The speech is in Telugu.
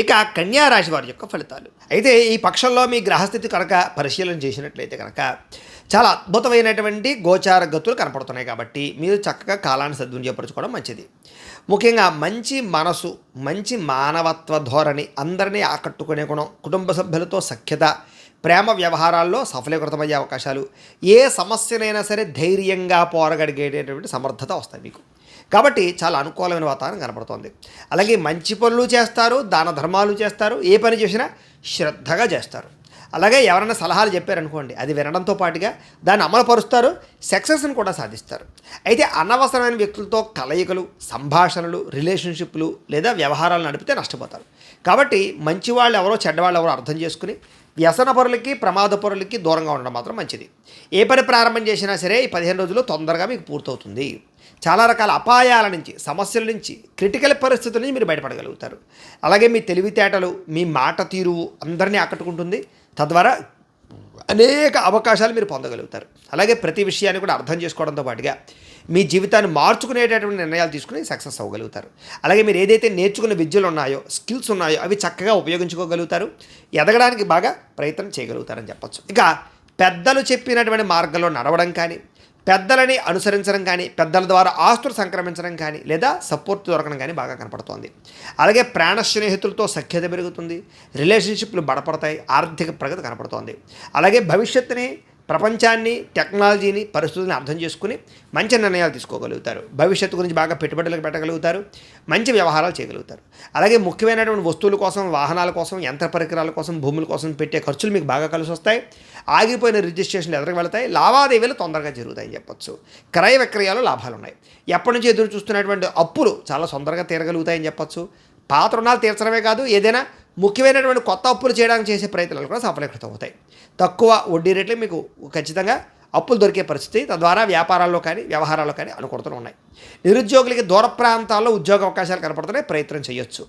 ఇక కన్యారాశి వారి యొక్క ఫలితాలు. అయితే ఈ పక్షంలో మీ గ్రహస్థితి కనుక పరిశీలన చేసినట్లయితే కనుక చాలా అద్భుతమైనటువంటి గోచార గతులు కనపడుతున్నాయి కాబట్టి మీరు చక్కగా కాలాన్ని సద్వినియోగపరచుకోవడం మంచిది. ముఖ్యంగా మంచి మనసు మంచి మానవత్వ ధోరణి అందరినీ ఆకట్టుకునే గుణం కుటుంబ సభ్యులతో సఖ్యత ప్రేమ వ్యవహారాల్లో సఫలీకృతమయ్యే అవకాశాలు ఏ సమస్యనైనా సరే ధైర్యంగా పోరగడిగేటటువంటి సమర్థత వస్తాయి మీకు. కాబట్టి చాలా అనుకూలమైన వాతావరణం కనపడుతోంది. అలాగే మంచి పనులు చేస్తారు దాన ధర్మాలు చేస్తారు ఏ పని చేసినా శ్రద్ధగా చేస్తారు. అలాగే ఎవరైనా సలహాలు చెప్పారనుకోండి అది వినడంతో పాటుగా దాన్ని అమలుపరుస్తారు సక్సెస్ని కూడా సాధిస్తారు. అయితే అనవసరమైన వ్యక్తులతో కలయికలు సంభాషణలు రిలేషన్షిప్లు లేదా వ్యవహారాలు నడిపితే నష్టపోతారు. కాబట్టి మంచి వాళ్ళు ఎవరో చెడ్డవాళ్ళు ఎవరో అర్థం చేసుకుని వ్యసన ప్రమాదపరులకి ప్రమాద దూరంగా ఉండడం మాత్రం మంచిది. ఏ పని ప్రారంభం చేసినా సరే ఈ పదిహేను రోజుల్లో తొందరగా మీకు పూర్తవుతుంది. చాలా రకాల అపాయాల నుంచి సమస్యల నుంచి క్రిటికల్ పరిస్థితుల నుంచి మీరు బయటపడగలుగుతారు. అలాగే మీ తెలివితేటలు మీ మాట తీరు అందరినీ ఆకట్టుకుంటుంది. తద్వారా అనేక అవకాశాలు మీరు పొందగలుగుతారు. అలాగే ప్రతి విషయాన్ని కూడా అర్థం చేసుకోవడంతో పాటుగా మీ జీవితాన్ని మార్చుకునేటటువంటి నిర్ణయాలు తీసుకుని సక్సెస్ అవ్వగలుగుతారు. అలాగే మీరు ఏదైతే నేర్చుకున్న విద్యలు ఉన్నాయో స్కిల్స్ ఉన్నాయో అవి చక్కగా ఉపయోగించుకోగలుగుతారు. ఎదగడానికి బాగా ప్రయత్నం చేయగలుగుతారని చెప్పొచ్చు. ఇక పెద్దలు చెప్పినటువంటి మార్గంలో నడవడం కానీ పెద్దలని అనుసరించడం కానీ పెద్దల ద్వారా ఆస్తులు సంక్రమించడం కానీ లేదా సపోర్ట్ దొరకడం కానీ బాగా కనపడుతోంది. అలాగే ప్రాణ స్నేహితులతో సఖ్యత పెరుగుతుంది. రిలేషన్షిప్లు బడపడతాయి ఆర్థిక ప్రగతి కనపడుతోంది. అలాగే భవిష్యత్తుని ప్రపంచాన్ని టెక్నాలజీని పరిస్థితులను అర్థం చేసుకుని మంచి నిర్ణయాలు తీసుకోగలుగుతారు. భవిష్యత్తు గురించి బాగా పెట్టుబడులకు పెట్టగలుగుతారు. మంచి వ్యవహారాలు చేయగలుగుతారు. అలాగే ముఖ్యమైనటువంటి వస్తువుల కోసం వాహనాల కోసం యంత్ర పరికరాల కోసం భూముల కోసం పెట్టే ఖర్చులు మీకు బాగా కలిసి వస్తాయి. ఆగిపోయిన రిజిస్ట్రేషన్లు ఎదురుకు వెళతాయి. లావాదేవీలు తొందరగా జరుగుతాయని చెప్పొచ్చు. క్రయ విక్రయాలు లాభాలు ఉన్నాయి. ఎప్పటి నుంచి ఎదురు చూస్తున్నటువంటి అప్పులు చాలా తొందరగా తీరగలుగుతాయని చెప్పొచ్చు. పాత రుణాలు తీర్చడమే కాదు ఏదైనా ముఖ్యమైనటువంటి కొత్త అప్పులు చేయడానికి చేసే ప్రయత్నాలు కూడా సఫలీకృతం అవుతాయి తక్కువ వడ్డీ రేట్లు మీకు ఖచ్చితంగా అప్పులు దొరికే పరిస్థితి తద్వారా వ్యాపారాల్లో కానీ వ్యవహారాల్లో కానీ అనుకూలతలు ఉన్నాయి. నిరుద్యోగులకి దూర ప్రాంతాల్లో ఉద్యోగ అవకాశాలు కనపడుతున్నాయి ప్రయత్నం చేయొచ్చు.